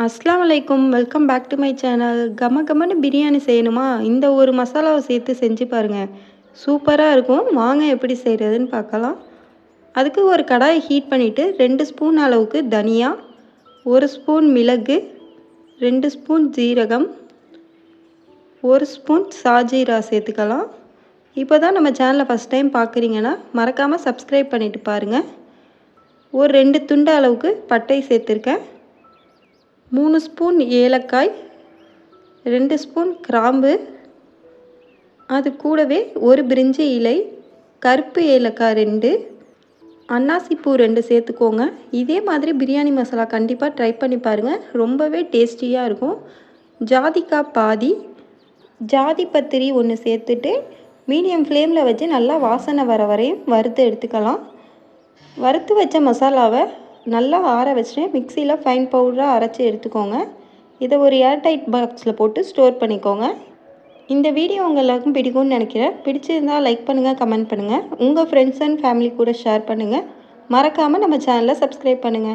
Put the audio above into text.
அஸ்லாம் வலைக்கும் welcome back to my channel கம கமன்னு பிரியாணி செய்யணுமா? இந்த ஒரு மசாலாவை சேர்த்து செஞ்சு பாருங்கள் சூப்பராக இருக்கும். வாங்க எப்படி செய்கிறதுன்னு பார்க்கலாம். அதுக்கு ஒரு கடாயை ஹீட் பண்ணிவிட்டு ரெண்டு ஸ்பூன் அளவுக்கு தனியா ஒரு ஸ்பூன் மிளகு ரெண்டு ஸ்பூன் ஜீரகம் ஒரு ஸ்பூன் சாஜீரா சேர்த்துக்கலாம். இப்போ தான் நம்ம சேனலை ஃபஸ்ட் டைம் பார்க்குறீங்கன்னா மறக்காமல் சப்ஸ்கிரைப் பண்ணிவிட்டு பாருங்கள் ஒரு ரெண்டு துண்டு அளவுக்கு பட்டை சேர்த்துருக்கேன். மூணு ஸ்பூன் ஏலக்காய் ரெண்டு ஸ்பூன் கிராம்பு அது கூடவே ஒரு பிரிஞ்சி இலை கருப்பு ஏலக்காய் ரெண்டு அன்னாசிப்பூ ரெண்டு சேர்த்துக்கோங்க. இதே மாதிரி பிரியாணி மசாலா கண்டிப்பாக ட்ரை பண்ணி பாருங்கள் ரொம்பவே டேஸ்டியாக இருக்கும். ஜாதிக்காய் பாதி ஜாதி பத்திரி ஒன்று சேர்த்துட்டு மீடியம் ஃப்ளேமில் வச்சு நல்லா வாசனை வர வரையும் வறுத்து எடுத்துக்கலாம். வறுத்து வச்ச மசாலாவை நல்லா ஆற வச்சுட்டு மிக்சியில் ஃபைன் பவுடராக அரைச்சி எடுத்துக்கோங்க. இதை ஒரு ஏர்டைட் பாக்ஸில் போட்டு ஸ்டோர் பண்ணிக்கோங்க. இந்த வீடியோ உங்கள் எல்லாருக்கும் பிடிக்கும்னு நினைக்கிறேன். பிடிச்சிருந்தால் லைக் பண்ணுங்கள் கமெண்ட் பண்ணுங்கள் உங்கள் ஃப்ரெண்ட்ஸ் அண்ட் ஃபேமிலி கூட ஷேர் பண்ணுங்கள் மறக்காமல் நம்ம சேனலை சப்ஸ்கிரைப் பண்ணுங்கள்